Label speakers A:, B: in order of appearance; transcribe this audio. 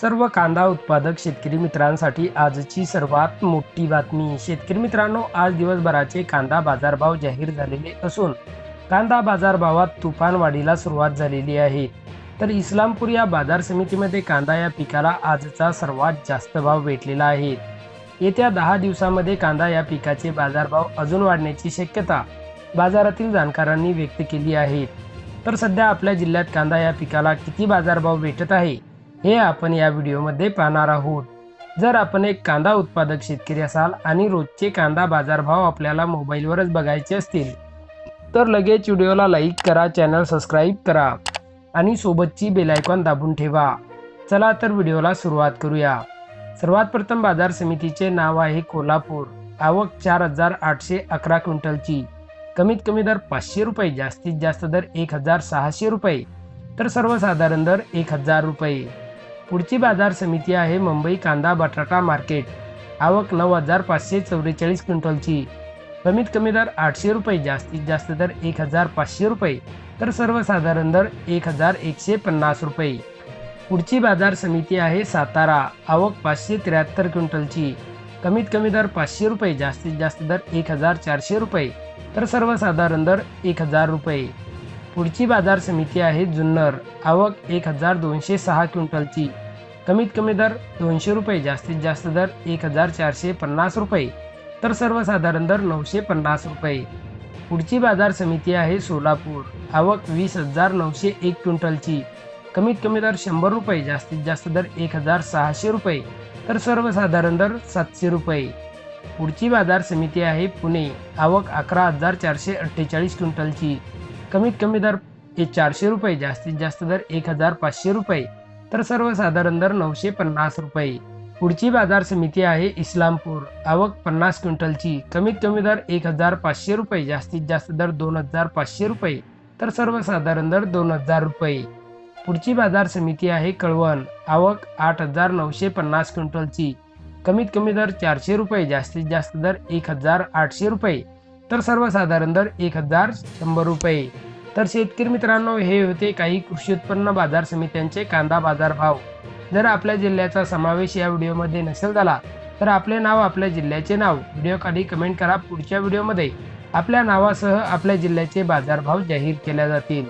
A: सर्व कांदा उत्पादक शेतकरी मित्रांसाठी आजची सर्वात मोठी बातमी. शेतकरी मित्रांनो आज दिवसभराचे कांदा बाजारभाव जाहीर झालेले असून कांदा बाजारभावात तुफान वाढीला सुरुवात झालेली आहे. तर इस्लामपूर या बाजार समितीमध्ये कांदा या पिकाला आजचा सर्वात जास्त भाव भेटलेला आहे. येत्या दहा दिवसामध्ये कांदा या पिकाचे बाजारभाव अजून वाढण्याची शक्यता बाजारातील जाणकारांनी व्यक्त केली आहे. तर सध्या आपल्या जिल्ह्यात कांदा या पिकाला किती बाजारभाव भेटत आहे? हे आपण या व्हिडिओमध्ये पाहणार आहोत. जर आपण एक कांदा उत्पादक शेतकरी असाल आणि रोजचे कांदा बाजारभाव आपल्याला मोबाईलवरच बघायचे असतील तर लगेच व्हिडिओला लाईक करा चॅनल सबस्क्राईब करा आणि सोबतची बेलायकॉन दाबून ठेवा. चला तर व्हिडिओला सुरुवात करूया. सर्वात प्रथम बाजार समितीचे नाव आहे कोल्हापूर. आवक चार हजार आठशे अकरा क्विंटलची. कमीत कमी दर पाचशे रुपये जास्तीत जास्त दर एक हजार सहाशे रुपये. तर सर्वसाधारण दर एक हजार रुपये. पुढची बाजार समिती आहे मुंबई कांदा बटाटा मार्केट. आवक नऊ हजार पाचशे चौवेचाळीस क्विंटलची. कमीत कमी दर आठशे रुपये जास्तीत जास्त दर एक हजार पाचशे रुपये तर सर्वसाधारण दर एक हजार एकशे पन्नास रुपये. पुढची बाजार समिती आहे सातारा. आवक पाचशे त्र्याहत्तर क्विंटलची. कमीत कमी दर पाचशे रुपये जास्तीत जास्त दर एक हजार चारशे रुपये तर सर्वसाधारण दर एक हजार रुपये. पुढची बाजार समिती आहे जुन्नर. आवक एक हजार दोनशे सहा क्विंटलची. कमीत कमी दर दोनशे रुपये जास्तीत जास्त दर एक हजार चारशे पन्नास रुपये. तर सर्वसाधारण दर नऊशे पन्नास रुपये. पुढची बाजार समिती आहे सोलापूर. आवक वीस हजार नऊशे एक क्विंटलची. कमीत कमी दर शंभर रुपये जास्तीत जास्त दर एक हजार सहाशे रुपये. तर सर्वसाधारण दर सातशे रुपये. पुढची बाजार समिती आहे पुणे. आवक अकरा हजार चारशे अठ्ठेचाळीस क्विंटलची. कमीत कमी दर हे चारशे रुपये जास्तीत जास्त दर एक हजार पाचशे रुपये. तर सर्वसाधारण दर नऊशे पन्नास रुपये. पुढची बाजार समिती आहे इस्लामपूर. आवक पन्नास क्विंटलची. कमीत कमी दर एक हजार पाचशे रुपये. जास्तीत जास्त दर दोन हजार पाचशे रुपये. तर सर्वसाधारण दर दोन हजार रुपये. पुढची बाजार समिती आहे कळवण. आवक आठ हजार नऊशे पन्नास क्विंटलची. कमीत कमी दर चारशे रुपये. जास्तीत जास्त दर एक हजार आठशे रुपये. तर सर्वसाधारण दर एक हजार शंभर रुपये. तर शेतकरी मित्रांनो हे होते काही कृषी उत्पन्न बाजार समित्यांचे कांदा बाजार भाव. जर आपल्या जिल्ह्याचा समावेश या व्हिडिओमध्ये नसेल झाला तर आपले नाव आपल्या जिल्ह्याचे नाव. व्हिडिओ खाली कमेंट करा. पुढच्या व्हिडिओमध्ये आपल्या नावासह आपल्या जिल्ह्याचे बाजारभाव जाहीर केल्या जातील.